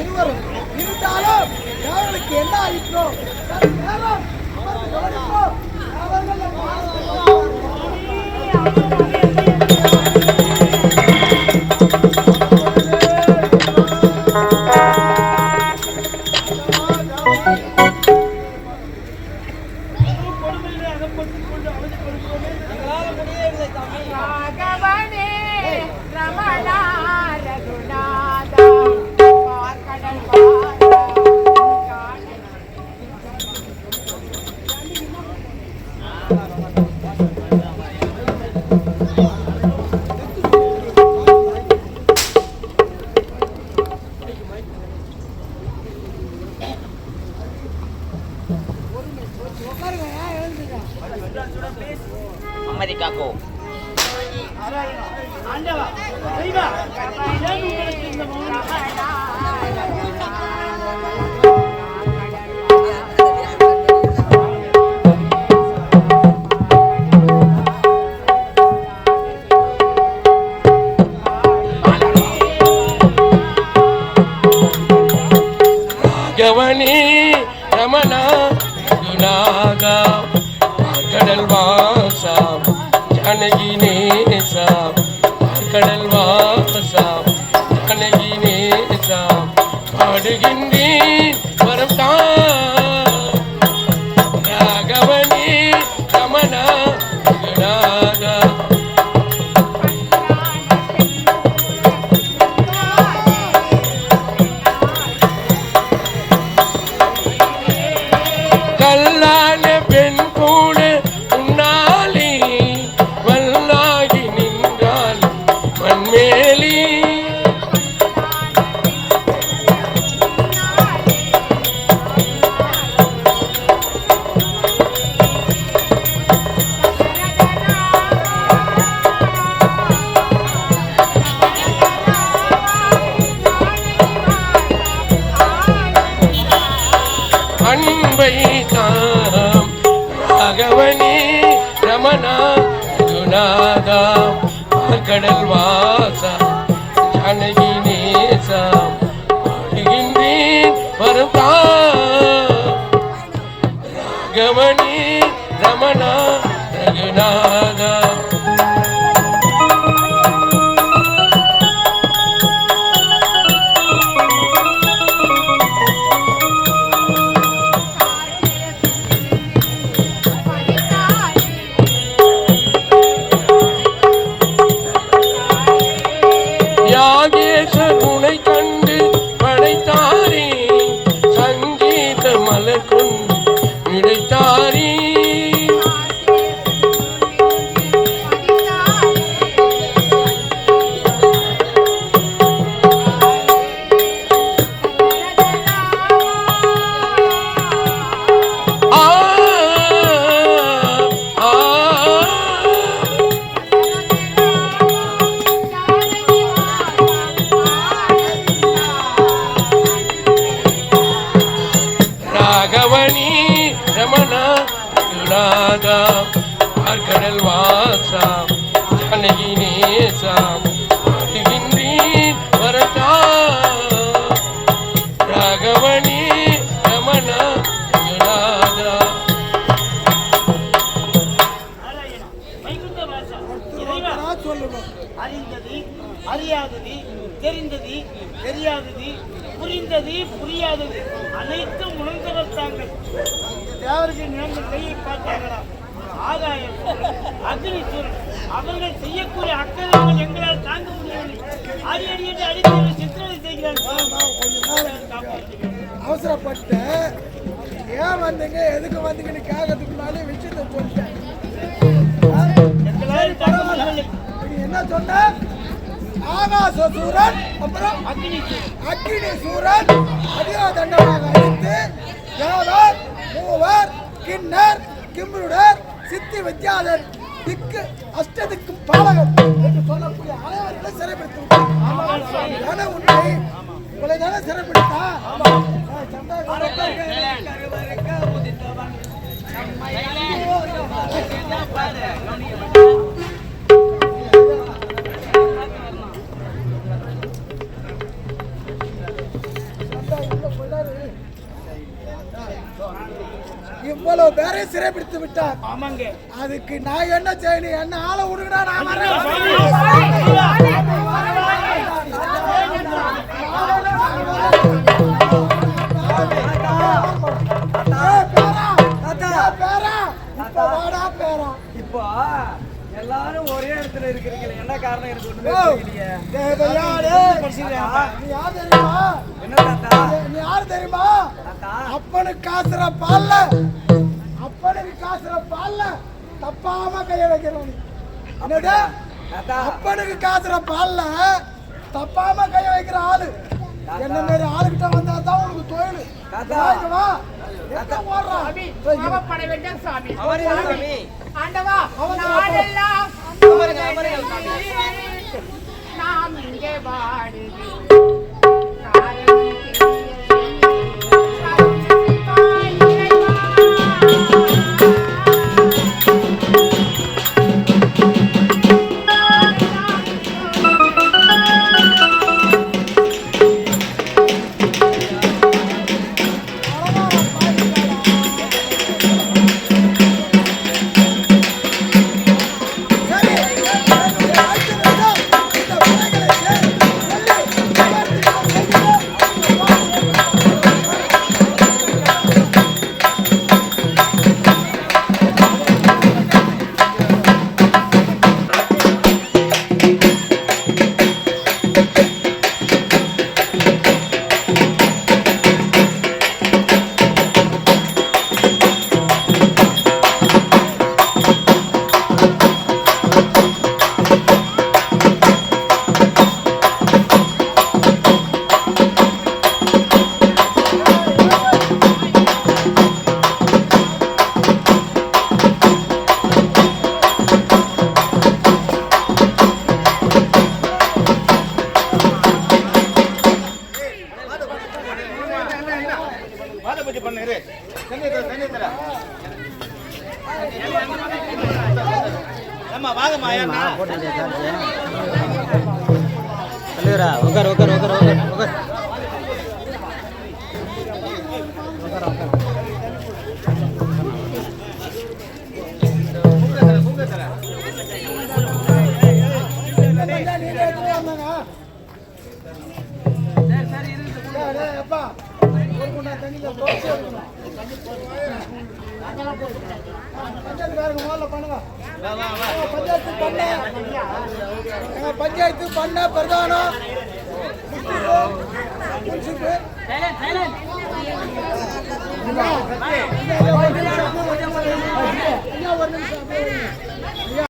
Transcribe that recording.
இருவரும் இருந்தாலும் எவர்களுக்கு என்ன ஆயிற்றோ பாடுகின்றேன். வரம் தான் அன்பை தாம் ராகவனி ரமணா குணாதா கடல் வாசா ஜானகி நேசம். பாடுகின்றேன் வருதா ராகவனி ரமணா ரகுநாதா रे பார்க்கடல் வாசா ஜானகி நேசா பாடுகின்றேன் வரதா ராகவணி ரமணா குணாதா சொல்லணும் அறிந்தது அறியாதது தெரிந்தது தெரியாதது புரிந்தது புரியாதது. அனைத்தும் உணர்ந்தவர் தாங்கள். தேவர்கள் நிலங்கள் கையை பார்த்தார்களா? ஆகாயம் அக்னி சூரன். அவர்கள் செய்யக்கூடிய அக்கறைகள் எங்களால் தாங்க முடியவில்லை அடி அடி என்று அடித்து சித்திரவதை செய்கிறார்கள். அவசரப்பட்டு ஏன் வந்தீங்க? எதுக்கு வந்தீங்கன்னு கேட்கறதுக்கு முன்னாலே விஷயத்த சொல்லிட்டேன். என்ன சொன்ன? ஆகாச சூரன் அப்புறம் அக்னி அக்கினி சூரன் அதிக தண்டமாக அழித்து யாவர்? மூவர் கிண்ணர் கிம்ருடர் சித்தி வித்யாதர் திக்கு அஷ்டதிக்கும் பாலகர் என்று சொல்லக்கூடிய அனைவர்களை சிறைப்படுத்தி உண்மை உங்களை தானே சிறைப்படுத்தா? ஆ, சந்தேகம் எல்லாரையும் சிறைப்பிடித்து விட்டார். ஆமாங்க. அதுக்கு நான் என்ன செய்யணும்? என்ன ஆளை விடுங்கடா நான் பேரா, பேரா, இப்ப பேரா. எல்லாரும் ஒரே இடத்துல இருக்கிறீங்களே என்ன காரணம் எனக்கு ஒண்ணுமே ஓ, யார் தெரியுமா? என்ன தாத்தா? நீ யார் தெரியுமா? அப்பனுக்கு காசுற பால்ல. அப்பனுக்கு காசுற பால்ல தப்பாம கைய வைக்கிறோம் என்னது? அப்பனுக்கு காசுற பால்ல தப்பாம கைய வைக்கிற ஆளு. என்ன மாரி ஆளுகிட்ட வந்தா தான் உனக்கு தொழில். தாத்தா. வா, இங்க வா. எங்க ஏம்மா வாங்கம்மா ஏன்னா தலைவரா உட்கார் உட்கார் உட்கார் உட்கார் உட்கார். இந்த பஞ்சாயத்து பண்ண. எங்க பஞ்சாயத்து பண்ண பிரதானம் ஒரு நிமிஷம்.